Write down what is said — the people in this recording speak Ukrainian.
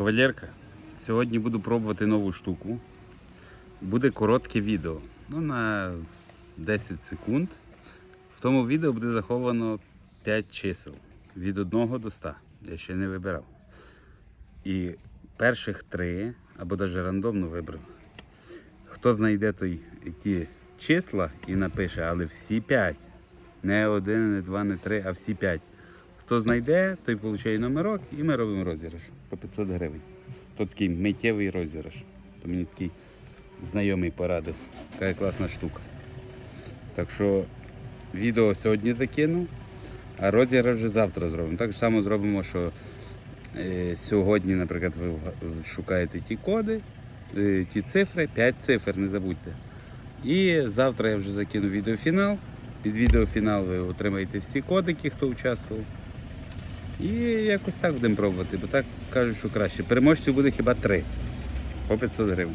Кавалерка, сьогодні буду пробувати нову штуку. Буде коротке відео. Ну, на 10 секунд. В тому відео буде заховано 5 чисел. Від 1 до 100. Я ще не вибирав. І перших три, або навіть рандомно вибрав. Хто знайде той ті числа і напише, але всі 5. Не один, не два, не три, а всі 5. Хто знайде, той отримує номерок і ми робимо розіграш по 500 гривень. То такий миттєвий розіграш. То мені такий знайомий порадив. Така класна штука. Так що відео сьогодні закину, а розіграш вже завтра зробимо. Так само зробимо, що е, сьогодні, наприклад, ви шукаєте ті коди, е, ті цифри, 5 цифр, не забудьте. І завтра я вже закину відеофінал. Під відеофінал ви отримаєте всі кодики, хто участвував. І якось так будемо пробувати, бо так кажуть, що краще. Переможців буде хіба три по 500 гривень.